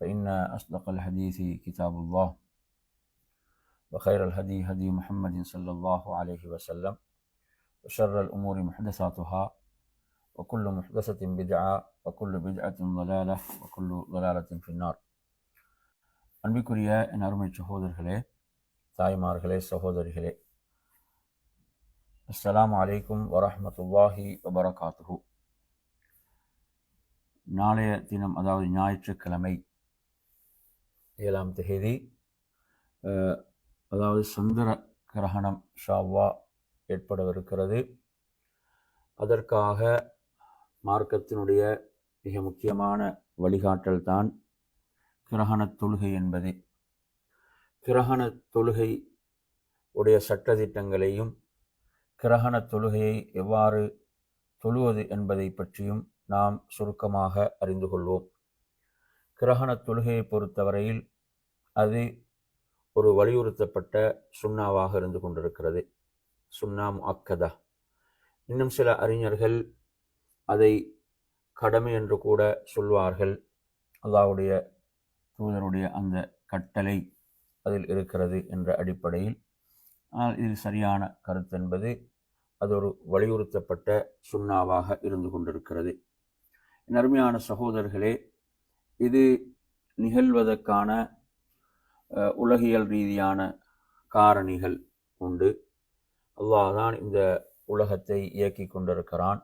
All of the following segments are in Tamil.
فإن أصدق الحديث كتاب الله وخير الهدي هدي محمد صلى الله عليه وسلم وشر الأمور محدثاتها وكل محدثة بدعة وكل بدعة ضلالة وكل ضلالة في النار அன்பிற்குரிய என் அருமை சகோதரர்களே தாய்மார்களே சகோதரிகளே அஸ்ஸலாமு அலைக்கும் வரஹ்மத்துல்லாஹி வபரகாத்துஹு நாளைய தினம் அதாவது ஞாயிற்றுக்கிழமை ஏழாம் தேதி அதாவது சந்திர கிரகணம் ஷாவா ஏற்படவிருக்கிறது. அதற்காக மார்க்கத்தினுடைய மிக முக்கியமான வழிகாட்டல் தான் கிரகண தொழுகை என்பது. கிரகண தொழுகை உடைய சட்டதிட்டங்களையும் கிரகண தொழுகையை எவ்வாறு தொழுவது என்பதை பற்றியும் நாம் சுருக்கமாக அறிந்து கொள்வோம். கிரகண தொழுகையை பொறுத்தவரையில் அது ஒரு வலியுறுத்தப்பட்ட சுண்ணாவாக இருந்து கொண்டிருக்கிறது. சுண்ணா அக்கதா இன்னும் சில அறிஞர்கள் அதை கடமை என்று கூட சொல்வார்கள். அல்லாவுடைய தூதருடைய அந்த கட்டளை அதில் இருக்கிறது என்ற அடிப்படையில். ஆனால் இதில் சரியான கருத்து என்பது அது ஒரு வலியுறுத்தப்பட்ட சுண்ணாவாக இருந்து கொண்டிருக்கிறது. அருமையான சகோதரர்களே இது நிகழ்வதற்கான உலகியல் ரீதியான காரணிகள் உண்டு. அல்லாஹ் தான் இந்த உலகத்தை இயக்கி கொண்டிருக்கிறான்.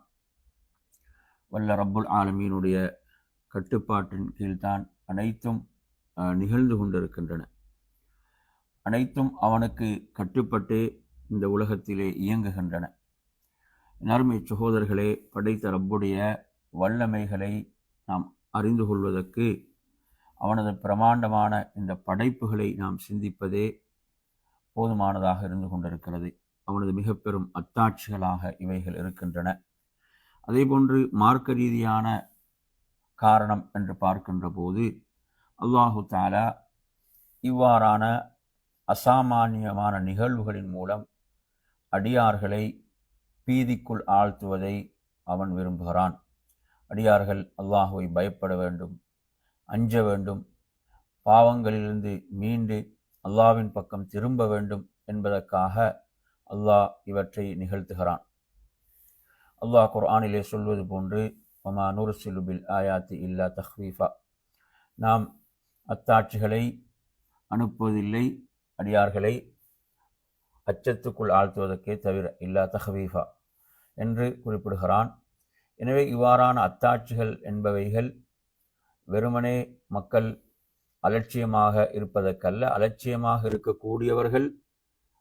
வல்ல ரப்புல் ஆலமீனுடைய கட்டுப்பாட்டின் கீழ்தான் அனைத்தும் நிகழ்ந்து கொண்டிருக்கின்றன. அனைத்தும் அவனுக்கு கட்டுப்பட்டு இந்த உலகத்திலே இயங்குகின்றன. என் சகோதரர்களே படைத்த ரப்புடைய வல்லமைகளை நாம் அறிந்து கொள்வதற்கு அவனது பிரமாண்டமான இந்த படைப்புகளை நாம் சிந்திப்பதே போதுமானதாக இருந்து கொண்டிருக்கிறது. அவனது மிக பெரும் அத்தாட்சிகளாக இவைகள் இருக்கின்றன. அதேபோன்று மார்க்க ரீதியான காரணம் என்று பார்க்கின்ற போது அல்லாஹு தாலா இவ்வாறான அசாமானியமான நிகழ்வுகளின் மூலம் அடியார்களை பீதிக்குள் ஆழ்த்துவதை அவன் விரும்புகிறான். அடியார்கள் அல்லாஹுவை பயப்பட வேண்டும். அஞ்ச வேண்டும். பாவங்களிலிருந்து மீண்டு அல்லாவின் பக்கம் திரும்ப வேண்டும் என்பதற்காக அல்லாஹ் இவற்றை நிகழ்த்துகிறான். அல்லாஹ் குர்ஆனிலே சொல்வது போன்று ஒமா நூறு சிலுபில் ஆயாத்து இல்லா தஹ்வீஃபா. நாம் அத்தாட்சிகளை அனுப்புவதில்லை அடியார்களை அச்சத்துக்குள் ஆழ்த்துவதற்கே தவிர இல்லா தஹ்வீஃபா என்று குறிப்பிடுகிறான். எனவே இவ்வாறான அத்தாட்சிகள் என்பவைகள் வெறுமனே மக்கள் அலட்சியமாக இருப்பதற்கல்ல அலட்சியமாக இருக்கக்கூடியவர்கள்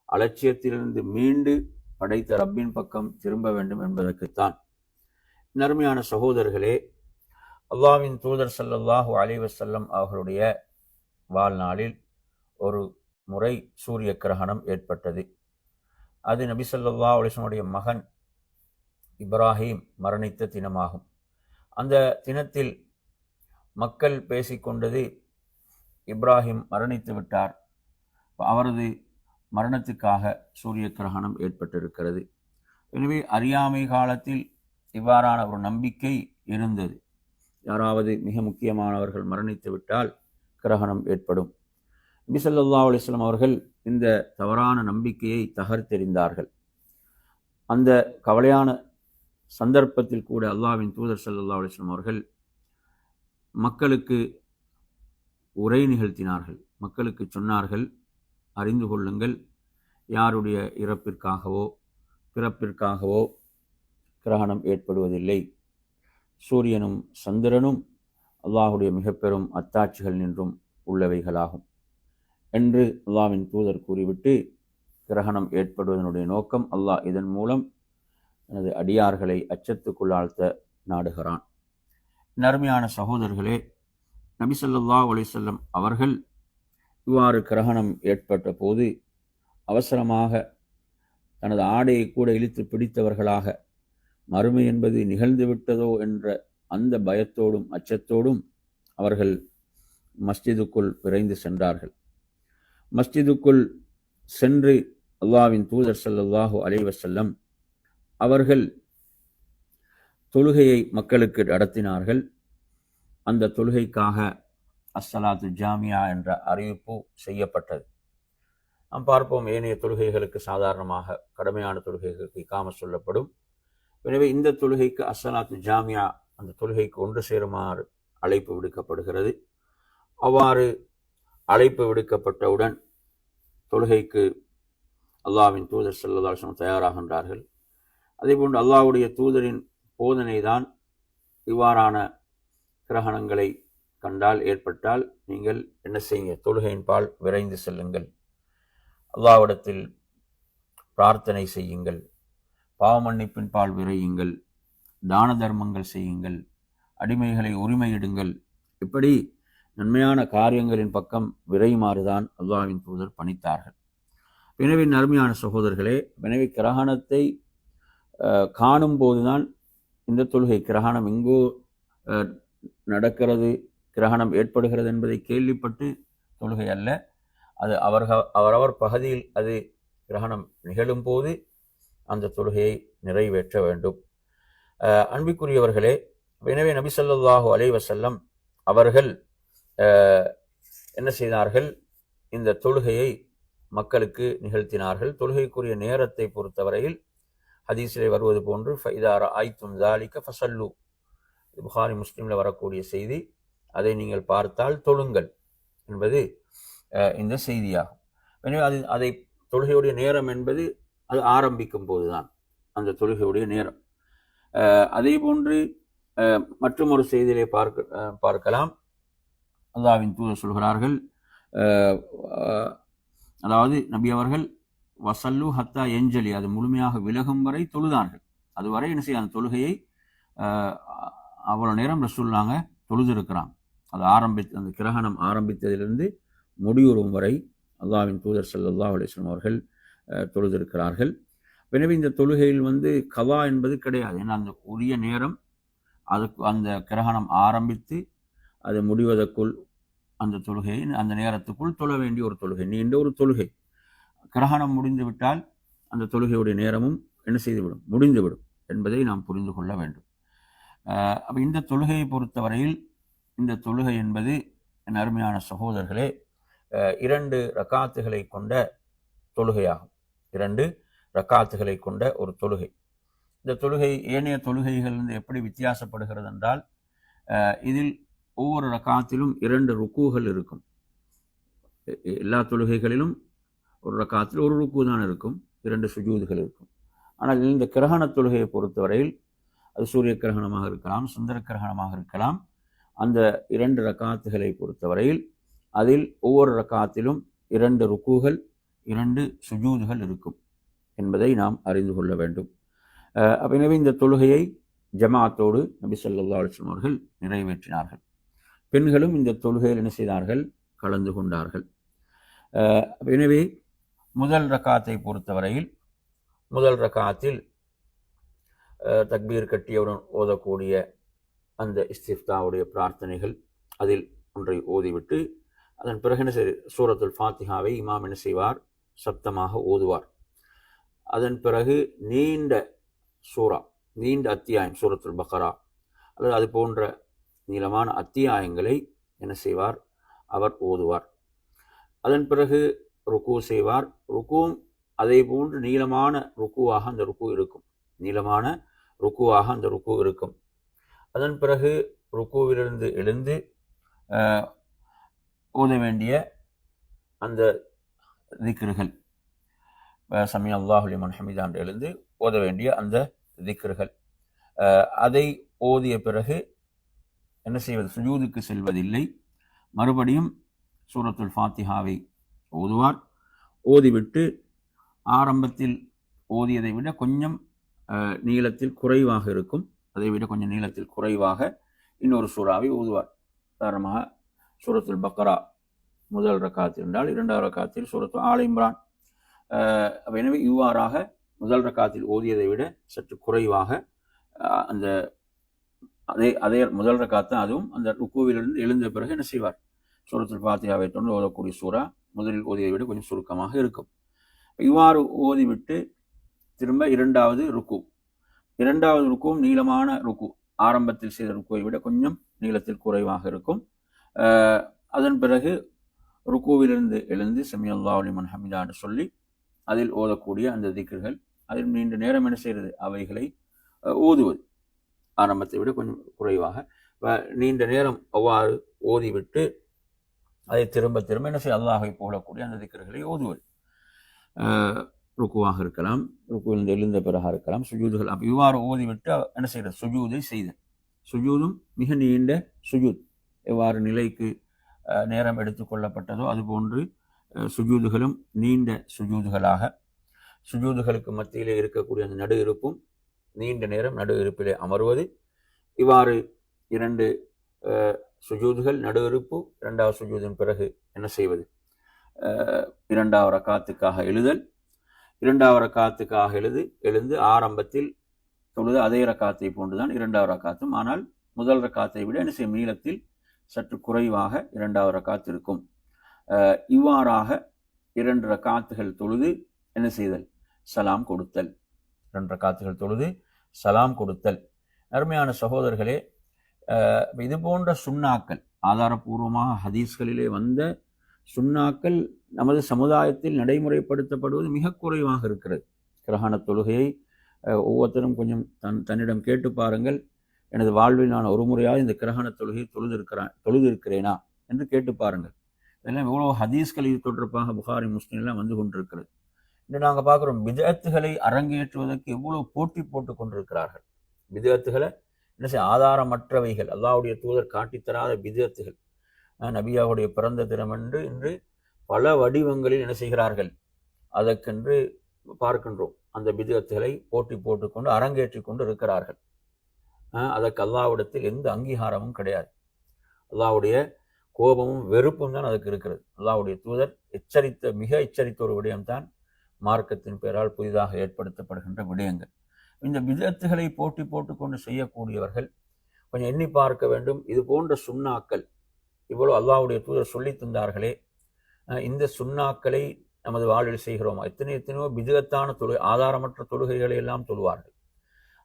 அலட்சியத்திலிருந்து மீண்டு படைத்த ரப்பின் பக்கம் திரும்ப வேண்டும் என்பதற்குத்தான். நர்மையான சகோதரர்களே அல்லாவின் தூதர் ஸல்லல்லாஹு அலைஹி அவர்களுடைய வாழ்நாளில் ஒரு முறை சூரிய கிரகணம் ஏற்பட்டது. அது நபி சொல்லா அலைஹி மகன் இப்ராஹிம் மரணித்த தினமாகும். அந்த தினத்தில் மக்கள் பேசிக்கொண்டது இப்ராஹிம் மரணித்து விட்டார். அவரது மரணத்துக்காக சூரிய கிரகணம் ஏற்பட்டிருக்கிறது. எனவே அறியாமை காலத்தில் இவ்வாறான ஒரு நம்பிக்கை இருந்தது. யாராவது மிக முக்கியமானவர்கள் மரணித்து விட்டால் கிரகணம் ஏற்படும். நபிசல்லா அலிஸ்லாம் அவர்கள் இந்த தவறான நம்பிக்கையை தகர்த்தெறிந்தார்கள். அந்த கவலையான சந்தர்ப்பத்தில் கூட அல்லாவின் தூதர் சல்லா அலிஸ்லாம் அவர்கள் மக்களுக்கு உரை நிகழ்த்தினார்கள். மக்களுக்கு சொன்னார்கள் அறிந்து கொள்ளுங்கள் யாருடைய இறப்பிற்காகவோ பிறப்பிற்காகவோ கிரகணம் ஏற்படுவதில்லை. சூரியனும் சந்திரனும் அல்லாஹுடைய மிகப்பெரும் அத்தாட்சிகள் நின்றும் உள்ளவைகளாகும். என்று அல்லாவின் தூதர் கூறிவிட்டு கிரகணம் ஏற்படுவதனுடைய நோக்கம் அல்லாஹ் இதன் மூலம் எனது அடியார்களை அச்சத்துக்குள்ளாழ்த்த நாடுகிறான். நருமையான சகோதரர்களே நபிசல்லா அலிசல்லம் அவர்கள் இவ்வாறு கிரகணம் ஏற்பட்ட போது அவசரமாக தனது ஆடையை கூட இழுத்து பிடித்தவர்களாக மறுமை என்பது நிகழ்ந்து விட்டதோ என்ற அந்த பயத்தோடும் அச்சத்தோடும் அவர்கள் மஸ்ஜிதுக்குள் விரைந்து சென்றார்கள். மஸ்ஜிதுக்குள் சென்று அல்லாவின் தூதர் சல்லாஹூ அலைவசல்லம் அவர்கள் தொழுகையை மக்களுக்கு நடத்தினார்கள். அந்த தொழுகைக்காக அஸ்ஸலாத்து ஜாமியா என்ற அறிவிப்பு செய்யப்பட்டது. நாம் பார்ப்போம் ஏனைய தொழுகைகளுக்கு சாதாரணமாக கடுமையான தொழுகைகளுக்கு இக்காம சொல்லப்படும். எனவே இந்த தொழுகைக்கு அஸ்ஸலாத்து ஜாமியா அந்த தொழுகைக்கு ஒன்று சேருமாறு அழைப்பு விடுக்கப்படுகிறது. அவ்வாறு அழைப்பு விடுக்கப்பட்டவுடன் தொழுகைக்கு அல்லாவின் தூதர் செல்லதாசம் தயாராகின்றார்கள். அதேபோன்று அல்லாவுடைய தூதரின் போதனை தான் இவ்வாறான கிரகணங்களை கண்டால் ஏற்பட்டால் நீங்கள் என்ன செய்யுங்க? தொழுகையின் பால் விரைந்து செல்லுங்கள். அல்லாவிடத்தில் பிரார்த்தனை செய்யுங்கள். பாவமன்னிப்பின் பால் விரையுங்கள். தான தர்மங்கள் செய்யுங்கள். அடிமைகளை உரிமையிடுங்கள். இப்படி நன்மையான காரியங்களின் பக்கம் விரையுமாறுதான் அல்லாவின் தூதர் பணித்தார்கள். எனவே அருமையான சகோதரர்களே எனவே கிரகணத்தை காணும் போதுதான் இந்த தொழுகை கிரகணம் எங்கோ நடக்கிறது கிரகணம் ஏற்படுகிறது என்பதை கேள்விப்பட்டு தொழுகை அல்ல. அது அவர்கள் அவரவர் பகுதியில் அது கிரகணம் நிகழும் போது அந்த தொழுகையை நிறைவேற்ற வேண்டும். அன்பிக்குரியவர்களே எனவே நபி சொல்லாஹு அலைவசல்லம் அவர்கள் என்ன செய்தார்கள்? இந்த தொழுகையை மக்களுக்கு நிகழ்த்தினார்கள். தொழுகைக்குரிய நேரத்தை பொறுத்தவரையில் ஹதீஸிலே வருவது போன்று ஃபைதார ஆய்த்தும் ஜாலிக்க ஃபசல்லு புகாரி முஸ்லீமில் வரக்கூடிய செய்தி. அதை நீங்கள் பார்த்தால் தொழுங்கள் என்பது இந்த செய்தியாகும். எனவே அது அதை தொழுகையுடைய நேரம் என்பது அது ஆரம்பிக்கும் போதுதான் அந்த தொழுகையுடைய நேரம். அதே போன்று மற்றும் ஒரு செய்தியிலே பார்க்க பார்க்கலாம். அல்லாவின் தூதர் சொல்கிறார்கள் அதாவது நபி அவர்கள் வசல்லு ஹத்தா எஞ்சலி. அது முழுமையாக விலகும் வரை தொழுதார்கள். அதுவரை என்ன செய்ய அந்த தொழுகையை அவ்வளோ நேரம் ரசூல்லாங்க தொழுதிருக்கிறான். அது ஆரம்பித்து அந்த கிரகணம் ஆரம்பித்ததிலிருந்து முடிவுறும் வரை அல்லாவின் தூதர் சல்லா அலிஸ்லாம் அவர்கள் தொழுதிருக்கிறார்கள். எனவே இந்த தொழுகையில் வந்து கவா என்பது கிடையாது. ஏன்னா அந்த உரிய நேரம் அதுக்கு அந்த கிரகணம் ஆரம்பித்து அது முடிவதற்குள் அந்த தொழுகையை அந்த நேரத்துக்குள் தொழ வேண்டிய ஒரு தொழுகை. நீண்ட ஒரு தொழுகை. கிரகணம் முடிந்துவிட்டால் அந்த தொழுகையுடைய நேரமும் என்ன செய்துவிடும்? முடிந்துவிடும் என்பதை நாம் புரிந்து கொள்ள வேண்டும். அப்போ இந்த தொழுகையை பொறுத்தவரையில் இந்த தொழுகை என்பது என் அருமையான சகோதரர்களே இரண்டு ரக்காத்துகளை கொண்ட தொழுகையாகும். இரண்டு ரக்காத்துகளை கொண்ட ஒரு தொழுகை. இந்த தொழுகை ஏனைய தொழுகைகள் எப்படி வித்தியாசப்படுகிறது என்றால் இதில் ஒவ்வொரு ரக்காத்திலும் இரண்டு ருக்குகள் இருக்கும். எல்லா தொழுகைகளிலும் ஒரு ரக்காத்தில் ஒரு ருக்கு தான் இருக்கும் இரண்டு சுஜூதுகள் இருக்கும். ஆனால் இந்த கிரகண தொழுகையை பொறுத்தவரையில் அது சூரிய கிரகணமாக இருக்கலாம் சுந்தர கிரகணமாக இருக்கலாம். அந்த இரண்டு ரக்காத்துகளை பொறுத்தவரையில் அதில் ஒவ்வொரு ரக்காத்திலும் இரண்டு ருக்குகள் இரண்டு சுஜூதுகள் இருக்கும் என்பதை நாம் அறிந்து கொள்ள வேண்டும். எனவே இந்த தொழுகையை ஜமாத்தோடு நபி சொல்லா அலுவலம் அவர்கள் நிறைவேற்றினார்கள். பெண்களும் இந்த தொழுகையில் என்ன செய்தார்கள்? கலந்து கொண்டார்கள். எனவே முதல் ரக்காத்தை பொறுத்தவரையில் முதல் ரக்காத்தில் தக்பீர் கட்டியவுடன் ஓதக்கூடிய அந்த இஸ்திஃப்தாவுடைய பிரார்த்தனைகள் அதில் ஒன்றை ஓதிவிட்டு அதன் பிறகு என்ன செய் சூரத்துல் ஃபாத்திஹாவை இமாம் என்ன செய்வார்? சப்தமாக ஓதுவார். அதன் பிறகு நீண்ட சூரா நீண்ட அத்தியாயம் சூரத்துல் பக்ரா அல்லது அது போன்ற நீளமான அத்தியாயங்களை என்ன செய்வார்? அவர் ஓதுவார். அதன் பிறகு ருக்கு செய்வார். ருக்கும் அதே போன்று நீளமான ருக்குவாக அந்த ருக்கு இருக்கும். நீளமான ருக்குவாக அந்த ருக்கு இருக்கும். அதன் பிறகு ருக்குவிலிருந்து எழுந்து ஓத வேண்டிய அந்த திக்ருகள். சமி அல்லாஹுலிமன் ஹமீதா எழுந்து ஓத வேண்டிய அந்த திக்ருகள். அதை ஓதிய பிறகு என்ன செய்வது? சுஜூதுக்கு செல்வதில்லை. மறுபடியும் சூரத்துல் ஃபாத்திஹாவை ஓதுவார். ஓதிவிட்டு ஆரம்பத்தில் ஓதியதை விட கொஞ்சம் நீளத்தில் குறைவாக இருக்கும். அதை விட கொஞ்சம் நீளத்தில் குறைவாக இன்னொரு சூறாவை ஓதுவார். உதாரணமாக சூரத்தில் பக்ரா முதல் ரக்காத்தில் என்றால் இரண்டாவது ரக்காத்தில் சூரத்து ஆல் இம்ரான். எனவே இவ்வாறாக முதல் ரக்காத்தில் ஓதியதை விட சற்று குறைவாக அந்த அதே அதே முதல் ரக்காத்தான் அதுவும் அந்த ருக்குவிலிருந்து எழுந்த பிறகு என்ன செய்வார்? சூரத்தில் பாத்தியாவை தொண்டு ஓதக்கூடிய சூறா முதலில் ஓதியதை விட கொஞ்சம் சுருக்கமாக இருக்கும். இவ்வாறு ஓதிவிட்டு திரும்ப இரண்டாவது ருக்கு. இரண்டாவது ருக்கும் நீளமான ருக்கு. ஆரம்பத்தில் செய்த ருக்குவை விட கொஞ்சம் நீளத்தில் குறைவாக இருக்கும். அதன் பிறகு ருக்குவிலிருந்து எழுந்து செமியல்லா அலிமன் ஹமிதா என்று சொல்லி அதில் ஓதக்கூடிய அந்த திக்குகள் அதில் நீண்ட நேரம் என்ன செய்கிறது? அவைகளை ஓதுவது. ஆரம்பத்தை விட கொஞ்சம் குறைவாக நீண்ட நேரம் அவ்வாறு ஓதிவிட்டு அதை திரும்ப திரும்ப என்ன செய்ய அல்லாஹை போடக்கூடிய அந்த திக்கர்களை ஓதுவது. ருக்குவாக இருக்கலாம் ருக்குவிலிருந்து எழுந்த பிறகாக இருக்கலாம் சுஜூதுகள். அப்போ இவ்வாறு ஓதிவிட்டு என்ன செய்கிற சுஜூதை செய்த. சுஜூதும் மிக நீண்ட சுஜூத். எவ்வாறு நிலைக்கு நேரம் எடுத்துக்கொள்ளப்பட்டதோ அதுபோன்று சுஜூதுகளும் நீண்ட சுஜூதுகளாக. சுஜூதுகளுக்கு மத்தியிலே இருக்கக்கூடிய அந்த நடு இருப்பும் நீண்ட நேரம் நடு இருப்பிலே அமர்வது. இவ்வாறு இரண்டு சுஜூதுகள் நடு இரண்டாவது சுஜூதின் பிறகு என்ன செய்வது? இரண்டாவது ரக்காத்துக்காக எழுதல் இரண்டாவது ரக்காத்துக்காக எழுது எழுந்து ஆரம்பத்தில் தொழுது அதே ரக்காத்தை போன்றுதான் இரண்டாவது ரக்காத்தும். ஆனால் முதல் ரக்காத்தை விட என்ன செய்யும்? நீளத்தில் சற்று குறைவாக இரண்டாவது ரக்காத்து இருக்கும். இவ்வாறாக இரண்டு ரக்காத்துகள் தொழுது என்ன செய்தல்? சலாம் கொடுத்தல். இரண்டு ரக்காத்துகள் தொழுது சலாம் கொடுத்தல். அருமையான சகோதரர்களே இது போன்ற சுண்ணாக்கள் ஆதாரபூர்வமாக ஹதீஸ்களிலே வந்த சுண்ணாக்கள் நமது சமுதாயத்தில் நடைமுறைப்படுத்தப்படுவது மிக குறைவாக இருக்கிறது. கிரகண தொழுகையை ஒவ்வொருத்தரும் கொஞ்சம் தன் தன்னிடம் கேட்டு பாருங்கள். எனது வாழ்வில் நான் ஒரு முறையாக இந்த கிரகண தொழுகையை தொழுதிருக்கிறான் தொழுதிருக்கிறேனா என்று கேட்டு பாருங்கள். இதெல்லாம் எவ்வளோ ஹதீஸ்கள் இது தொடர்பாக புகாரி முஸ்லீம்லாம் வந்து கொண்டிருக்கிறது. இன்று நாங்கள் பார்க்குறோம் விதத்துகளை அரங்கேற்றுவதற்கு எவ்வளோ போட்டி போட்டு கொண்டிருக்கிறார்கள். விதத்துகளை என்ன செய்ய ஆதாரமற்றவைகள். அல்லாவுடைய தூதர் காட்டித்தராத விதத்துகள் நபியாவுடைய பிறந்த தினமென்று இன்று பல வடிவங்களில் என்ன செய்கிறார்கள்? அதற்கென்று பார்க்கின்றோம். அந்த விதத்துகளை போட்டி போட்டுக்கொண்டு அரங்கேற்றி கொண்டு இருக்கிறார்கள். அதற்கு அல்லாவிடத்தில் எந்த அங்கீகாரமும் கிடையாது. அல்லாவுடைய கோபமும் வெறுப்பும் தான் அதுக்கு இருக்கிறது. அல்லாவுடைய தூதர் எச்சரித்த மிக எச்சரித்த ஒரு விடயம்தான் மார்க்கத்தின் பெயரால் புதிதாக ஏற்படுத்தப்படுகின்ற விடயங்கள். இந்த விதத்துகளை போட்டி போட்டுக்கொண்டு செய்யக்கூடியவர்கள் கொஞ்சம் எண்ணி பார்க்க வேண்டும். இது போன்ற சுண்ணாக்கள் இவ்வளோ அல்லாவுடைய தூதர் சொல்லி தந்தார்களே. இந்த சுண்ணாக்களை நமது வாழ்வில் செய்கிறோமா? எத்தனை எத்தனையோ விதத்தான தொழு ஆதாரமற்ற தொழுகைகளை எல்லாம் தொழுவார்கள்.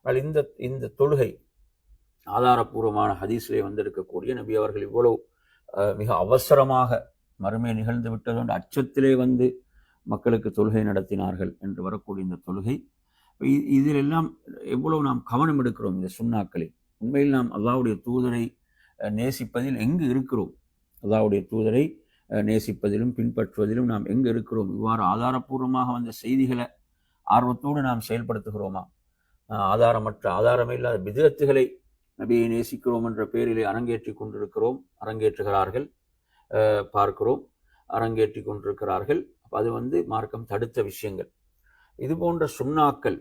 ஆனால் இந்த இந்த தொழுகை ஆதாரபூர்வமான ஹதீஸிலே வந்திருக்கக்கூடிய நபி அவர்கள் இவ்வளவு மிக அவசரமாக மறுமை நிகழ்ந்து விட்டதோண்டு அச்சத்திலே வந்து மக்களுக்கு தொழுகை நடத்தினார்கள் என்று வரக்கூடிய இந்த தொழுகை இதிலெல்லாம் எவ்வளவு நாம் கவனம் எடுக்கிறோம் இந்த சுண்ணாக்களில் உண்மையில் நாம் அல்லாவுடைய தூதரை நேசிப்பதில் எங்கு இருக்கிறோம்? அல்லாவுடைய தூதரை நேசிப்பதிலும் பின்பற்றுவதிலும் நாம் எங்கு இருக்கிறோம்? இவ்வாறு ஆதாரபூர்வமாக வந்த செய்திகளை ஆர்வத்தோடு நாம் செயல்படுத்துகிறோமா? ஆதாரமற்ற ஆதாரமே இல்லாத விதத்துகளை நபியை நேசிக்கிறோம் என்ற பெயரிலே அரங்கேற்றி கொண்டிருக்கிறோம் அரங்கேற்றுகிறார்கள் பார்க்கிறோம் அரங்கேற்றி கொண்டிருக்கிறார்கள். அது வந்து மார்க்கம் தடுத்த விஷயங்கள். இது போன்ற சுண்ணாக்கள்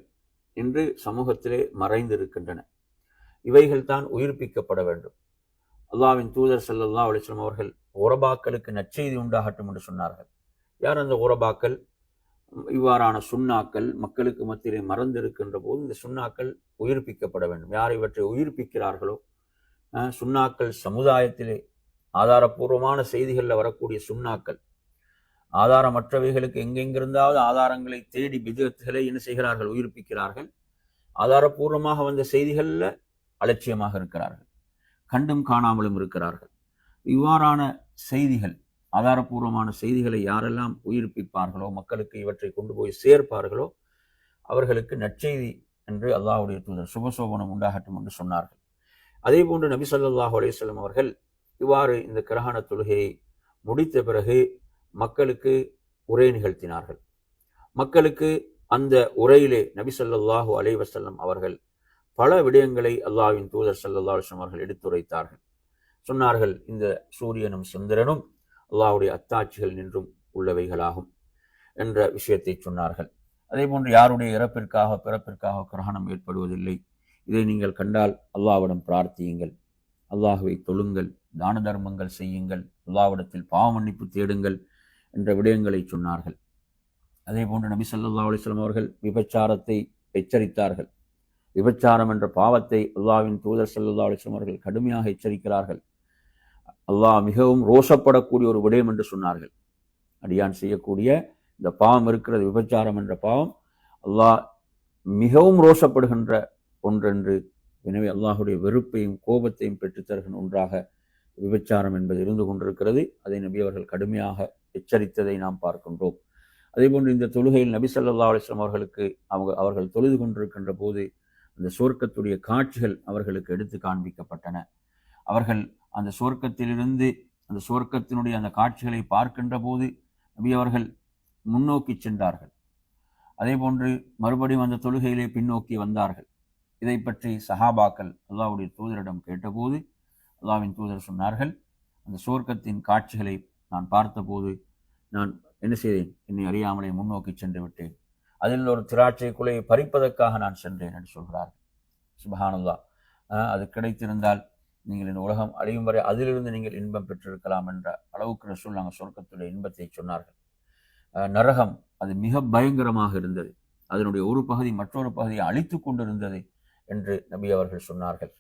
இன்று சமூகத்திலே மறைந்திருக்கின்றன. இவைகள் தான் உயிர்ப்பிக்கப்பட வேண்டும். அல்லாவின் தூதர் சல்லல்லா அலிஸ்லாம் அவர்கள் உரபாக்களுக்கு நற்செய்தி உண்டாகட்டும் என்று சொன்னார்கள். யார் அந்த உரபாக்கள்? இவ்வாறான சுண்ணாக்கள் மக்களுக்கு மத்தியிலே மறந்திருக்கின்ற போது இந்த சுண்ணாக்கள் உயிர்ப்பிக்கப்பட வேண்டும். யார் இவற்றை உயிர்ப்பிக்கிறார்களோ? சுண்ணாக்கள் சமுதாயத்திலே ஆதாரபூர்வமான செய்திகளில் வரக்கூடிய சுண்ணாக்கள். ஆதாரமற்றவைகளுக்கு எங்கெங்கிருந்தாவது ஆதாரங்களை தேடி விதத்துகளை என்ன செய்கிறார்கள்? உயிர்ப்பிக்கிறார்கள். ஆதாரபூர்வமாக வந்த செய்திகளில் அலட்சியமாக இருக்கிறார்கள். கண்டும் காணாமலும் இருக்கிறார்கள். இவ்வாறான செய்திகள் ஆதாரபூர்வமான செய்திகளை யாரெல்லாம் உயிர்ப்பிப்பார்களோ மக்களுக்கு இவற்றை கொண்டு போய் சேர்ப்பார்களோ அவர்களுக்கு நற்செய்தி என்று அல்லாஹுடைய தூதர் சுபசோபனம் உண்டாகட்டும் என்று சொன்னார்கள். அதே போன்று நபி சொல்லாஹு அலையம் அவர்கள் இவ்வாறு இந்த கிரகண தொழுகையை முடித்த பிறகு மக்களுக்கு உரை நிகழ்த்தினார்கள். மக்களுக்கு அந்த உரையிலே நபி ஸல்லல்லாஹு அலைவசல்லம் அவர்கள் பல விடயங்களை அல்லாவின் தூதர் ஸல்லல்லாஹு அலைஹி அவர்கள் எடுத்துரைத்தார்கள். சொன்னார்கள் இந்த சூரியனும் சந்திரனும் அல்லாவுடைய அத்தாட்சிகள் நின்றும் உள்ளவைகளாகும் என்ற விஷயத்தை சொன்னார்கள். அதே போன்று யாருடைய இறப்பிற்காக பிறப்பிற்காக கிரகணம் ஏற்படுவதில்லை? இதை நீங்கள் கண்டால் அல்லாவிடம் பிரார்த்தியுங்கள். அல்லாஹுவை தொழுங்கள் தான தர்மங்கள் செய்யுங்கள் அல்லாவிடத்தில் பாவ மன்னிப்பு தேடுங்கள் என்ற விடயங்களை சொன்னார்கள். அதே போன்று நபி சல்லா அலிஸ்லாம் அவர்கள் விபச்சாரத்தை எச்சரித்தார்கள். விபச்சாரம் என்ற பாவத்தை அல்லாவின் தூதர் சல்லா அலிஸ்லாம் அவர்கள் கடுமையாக எச்சரிக்கிறார்கள். அல்லாஹ் மிகவும் ரோஷப்படக்கூடிய ஒரு விடயம் என்று சொன்னார்கள். அடியான் செய்யக்கூடிய இந்த பாவம் இருக்கிறது விபச்சாரம் என்ற பாவம். அல்லாஹ் மிகவும் ரோஷப்படுகின்ற ஒன்றென்று எனவே அல்லாஹுடைய வெறுப்பையும் கோபத்தையும் பெற்றுத்தருகின்ற ஒன்றாக விபச்சாரம் என்பது இருந்து கொண்டிருக்கிறது. அதை நபி அவர்கள் கடுமையாக எச்சரித்ததை நாம் பார்க்கின்றோம். அதேபோன்று இந்த தொழுகையில் நபி ஸல்லல்லாஹு அலைஹி அவர்களுக்கு அவங்க அவர்கள் தொழுது கொண்டிருக்கின்ற போது அந்த சுவர்க்கத்துடைய காட்சிகள் அவர்களுக்கு எடுத்து காண்பிக்கப்பட்டன. அவர்கள் அந்த சுவர்க்கத்திலிருந்து அந்த சுவர்க்கத்தினுடைய அந்த காட்சிகளை பார்க்கின்ற போது நபி அவர்கள் முன்னோக்கி சென்றார்கள். அதே போன்று மறுபடியும் அந்த தொழுகையிலே பின்னோக்கி வந்தார்கள். இதை பற்றி சஹாபாக்கள் அல்லாவுடைய தூதரிடம் கேட்டபோது அல்லாவின் தூதர் சொன்னார்கள் அந்த சுவர்க்கத்தின் காட்சிகளை நான் பார்த்தபோது நான் என்ன செய்தேன்? என்னை அறியாமலே முன்னோக்கி சென்று விட்டேன். அதில் ஒரு திராட்சை குலையை பறிப்பதற்காக நான் சென்றேன் என்று சொல்கிறார் சுபஹானுல்லா அது கிடைத்திருந்தால் நீங்கள் இந்த உலகம் அழியும் வரை அதிலிருந்து நீங்கள் இன்பம் பெற்றிருக்கலாம் என்ற அளவுக்கு ரசூல் நாங்கள் சொர்க்கத்துடைய இன்பத்தை சொன்னார்கள். நரகம் அது மிக பயங்கரமாக இருந்தது. அதனுடைய ஒரு பகுதி மற்றொரு பகுதியை அழித்து கொண்டிருந்தது என்று நபி அவர்கள் சொன்னார்கள்.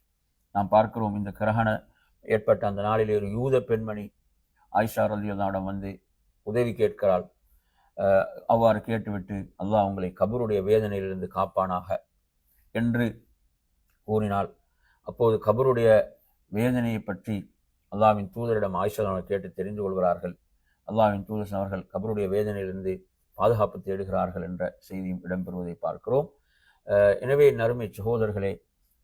நாம் பார்க்கிறோம் இந்த கிரகண ஏற்பட்ட அந்த நாளிலே ஒரு யூத பெண்மணி ஆயிஷா ரலியுல்லாவிடம் வந்து உதவி கேட்கிறாள். அவ்வாறு கேட்டுவிட்டு அல்லாஹ் உங்களை கபருடைய வேதனையிலிருந்து காப்பானாக என்று கூறினாள். அப்போது கபருடைய வேதனையை பற்றி அல்லாவின் தூதரிடம் ஆயிஷா கேட்டு தெரிந்து கொள்கிறார்கள். அல்லாவின் தூதர் அவர்கள் கபருடைய வேதனையிலிருந்து பாதுகாப்பு தேடுகிறார்கள் என்ற செய்தியும் இடம்பெறுவதை பார்க்கிறோம். எனவே நறுமை சகோதரர்களே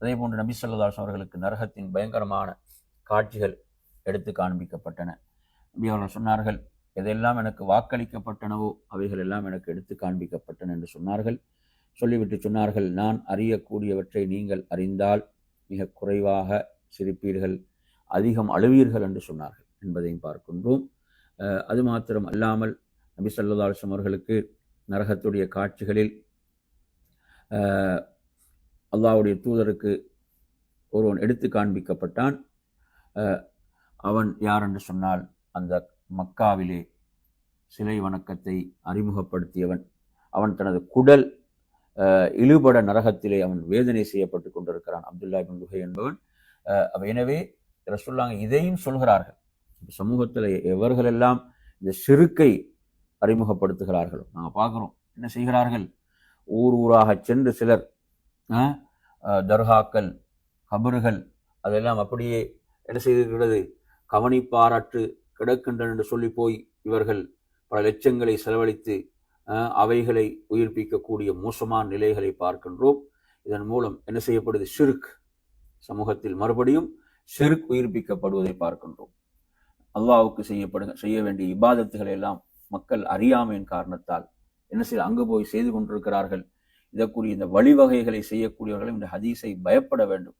அதே போன்று நபி சொல்லதாஸ் அவர்களுக்கு நரகத்தின் பயங்கரமான காட்சிகள் எடுத்து காண்பிக்கப்பட்டன. நபி அவர்கள் சொன்னார்கள் எதெல்லாம் எனக்கு வாக்களிக்கப்பட்டனவோ அவைகள் எல்லாம் எனக்கு எடுத்து காண்பிக்கப்பட்டன என்று சொன்னார்கள். சொல்லிவிட்டு சொன்னார்கள் நான் அறியக்கூடியவற்றை நீங்கள் அறிந்தால் மிக குறைவாக சிரிப்பீர்கள் அதிகம் அழுவீர்கள் என்று சொன்னார்கள் என்பதையும் பார்க்கின்றோம். அது மாத்திரம் அல்லாமல் நபி ஸல்லல்லாஹு அவர்களுக்கு நரகத்துடைய காட்சிகளில் அல்லாவுடைய அல்லாஹ்வுடைய தூதருக்கு ஒருவன் எடுத்து காண்பிக்கப்பட்டான். அவன் யார் என்று சொன்னால் அந்த மக்காவிலே சிலை வணக்கத்தை அறிமுகப்படுத்தியவன். அவன் தனது குடல் இழுபட நரகத்திலே அவன் வேதனை செய்யப்பட்டு கொண்டிருக்கிறான். அப்துல்லா பின் குஹை என்பவன். எனவே ரசுல்லாங்க இதையும் சொல்கிறார்கள். சமூகத்தில் எவர்களெல்லாம் இந்த சிறுக்கை அறிமுகப்படுத்துகிறார்களோ நாங்கள் பார்க்குறோம். என்ன செய்கிறார்கள்? ஊர் ஊராக சென்று சிலர் தர்காக்கள் கபறுகள் அதெல்லாம் அப்படியே என்ன செய்திருக்கிறது? கவனிப்பாராற்று கிடக்கின்றன என்று சொல்லி போய் இவர்கள் பல லட்சங்களை செலவழித்து அவைகளை உயிர்ப்பிக்கக்கூடிய மோசமான நிலைகளை பார்க்கின்றோம். இதன் மூலம் என்ன செய்யப்படுது? ஷிர்க் சமூகத்தில் மறுபடியும் ஷிர்க் உயிர்ப்பிக்கப்படுவதை பார்க்கின்றோம். அல்லாவுக்கு செய்யப்படுங்க செய்ய வேண்டிய இபாதத்துகளை எல்லாம் மக்கள் அறியாமையின் காரணத்தால் என்ன செய்ய அங்கு போய் செய்து கொண்டிருக்கிறார்கள். இதற்குரிய இந்த வழிவகைகளை செய்யக்கூடியவர்களும் இந்த ஹதீஸை பயப்பட வேண்டும்.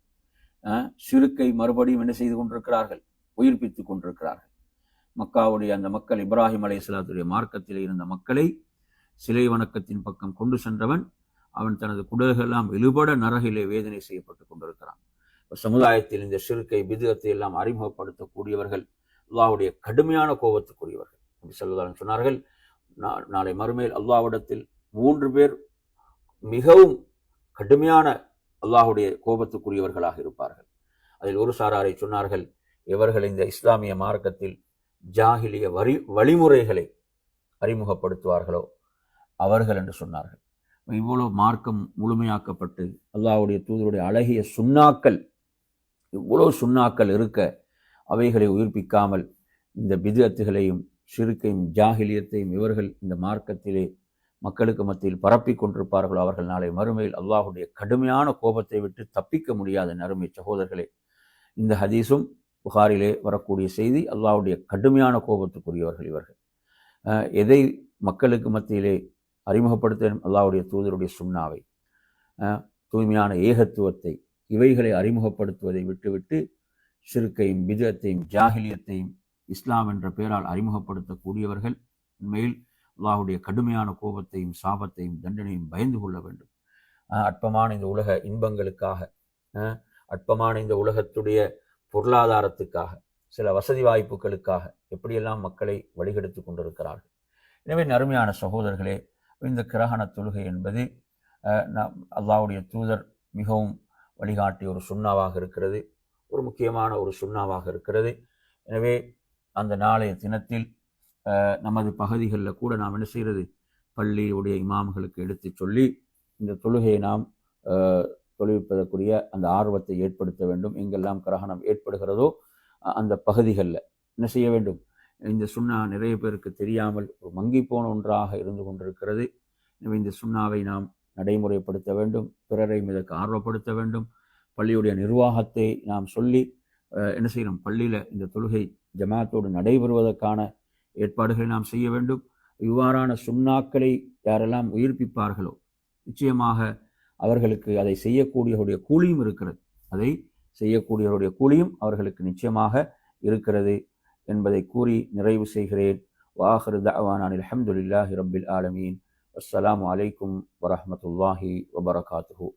சிறுக்கை மறுபடியும் என்ன செய்து கொண்டிருக்கிறார்கள்? உயிர்ப்பித்துக் கொண்டிருக்கிறார்கள். மக்காவுடைய அந்த மக்கள் இப்ராஹிம் அலை இஸ்லாத்துடைய மார்க்கத்தில் இருந்த மக்களை சிலை வணக்கத்தின் பக்கம் கொண்டு சென்றவன் அவன் தனது குடல்களெல்லாம் இழுபட நரகிலே வேதனை செய்யப்பட்டு கொண்டிருக்கிறான். இப்போ சமுதாயத்தில் இந்த சிறுக்கை பிதுகத்தை எல்லாம் அறிமுகப்படுத்தக்கூடியவர்கள் அல்லாஹ்வுடைய கடுமையான கோபத்துக்குரியவர்கள். அப்படி ஸல்லல்லாஹு சொன்னார்கள் நா- நாளை மறுமையில் அல்லாவிடத்தில் மூன்று பேர் மிகவும் கடுமையான அல்லாஹுடைய கோபத்துக்குரியவர்களாக இருப்பார்கள். அதில் ஒரு சாராரை சொன்னார்கள் இவர்கள் இந்த இஸ்லாமிய மார்க்கத்தில் ஜாகிலிய வரி வழிமுறைகளை அறிமுகப்படுத்துவார்களோ? அவர்கள் என்று சொன்னார்கள். இவ்வளவு மார்க்கம் முழுமையாக்கப்பட்டு அல்லாவுடைய தூதருடைய அழகிய சுண்ணாக்கள் இவ்வளோ சுண்ணாக்கள் இருக்க அவைகளை உயிர்ப்பிக்காமல் இந்த பிதுஅத்துகளையும் சிறுக்கையும் ஜாகிலியத்தையும் இவர்கள் இந்த மார்க்கத்திலே மக்களுக்கு மத்தியில் பரப்பிக் கொண்டிருப்பார்களோ? அவர்கள் நாளை மறுமையில் அல்லாஹுடைய கடுமையான கோபத்தை விட்டு தப்பிக்க முடியாத நறுமை சகோதரர்களே இந்த ஹதீஸும் புகாரிலே வரக்கூடிய செய்தி அல்லாவுடைய கடுமையான கோபத்துக்குரியவர்கள் இவர்கள். எதை மக்களுக்கு மத்தியிலே அறிமுகப்படுத்த அல்லாவுடைய தூதருடைய சுண்ணாவை. தூய்மையான ஏகத்துவத்தை இவைகளை அறிமுகப்படுத்துவதை விட்டுவிட்டு சிறுக்கையும் பிதத்தையும் ஜாகிலியத்தையும் இஸ்லாம் என்ற பெயரால் அறிமுகப்படுத்தக்கூடியவர்கள் உண்மையில் அல்லாஹுடைய கடுமையான கோபத்தையும் சாபத்தையும் தண்டனையும் பயந்து கொள்ள வேண்டும். அற்பமான இந்த உலக இன்பங்களுக்காக அற்பமான இந்த உலகத்துடைய பொருளாதாரத்துக்காக சில வசதி வாய்ப்புகளுக்காக எப்படியெல்லாம் மக்களை வழிகெடுத்து கொண்டிருக்கிறார்கள். எனவே நறுமையான சகோதரர்களே இந்த கிரகண தொழுகை என்பது நம் அல்லாவுடைய தூதர் மிகவும் வழிகாட்டிய ஒரு சுண்ணாவாக இருக்கிறது. ஒரு முக்கியமான ஒரு சுண்ணாவாக இருக்கிறது. எனவே அந்த நாளைய தினத்தில் நமது பகுதிகளில் கூட நாம் என்ன செய்கிறது பள்ளியுடைய இமாம்களுக்கு எடுத்துச் சொல்லி இந்த தொழுகையை நாம் அஹ், அந்த ஆர்வத்தை ஏற்படுத்த வேண்டும். எங்கெல்லாம் கிரகணம் ஏற்படுகிறதோ அந்த பகுதிகளில் என்ன செய்ய வேண்டும்? இந்த சுண்ணா நிறைய பேருக்கு தெரியாமல் ஒரு மங்கி போன ஒன்றாக இருந்து கொண்டிருக்கிறது. எனவே இந்த சுண்ணாவை நாம் நடைமுறைப்படுத்த வேண்டும். பிறரையும் இதற்கு ஆர்வப்படுத்த வேண்டும். பள்ளியுடைய நிர்வாகத்தை நாம் சொல்லி என்ன செய்யணும்? பள்ளியில் இந்த தொழுகை ஜமாத்தோடு நடைபெறுவதற்கான ஏற்பாடுகளை நாம் செய்ய வேண்டும். இவ்வாறான சுண்ணாக்களை யாரெல்லாம் உயிர்ப்பிப்பார்களோ நிச்சயமாக அவர்களுக்கு அதை செய்யக்கூடியவருடைய கூலியும் இருக்கிறது. அதை செய்யக்கூடியவருடைய கூலியும் அவர்களுக்கு நிச்சயமாக இருக்கிறது என்பதை கூறி நிறைவு செய்கிறேன். வாஹர் தவானில் அல்ஹம்துலில்லாஹி ரபில் ஆலமீன். அஸ்லாம் அலைக்கும் வரமத்துல்லாஹி வபரகாத்து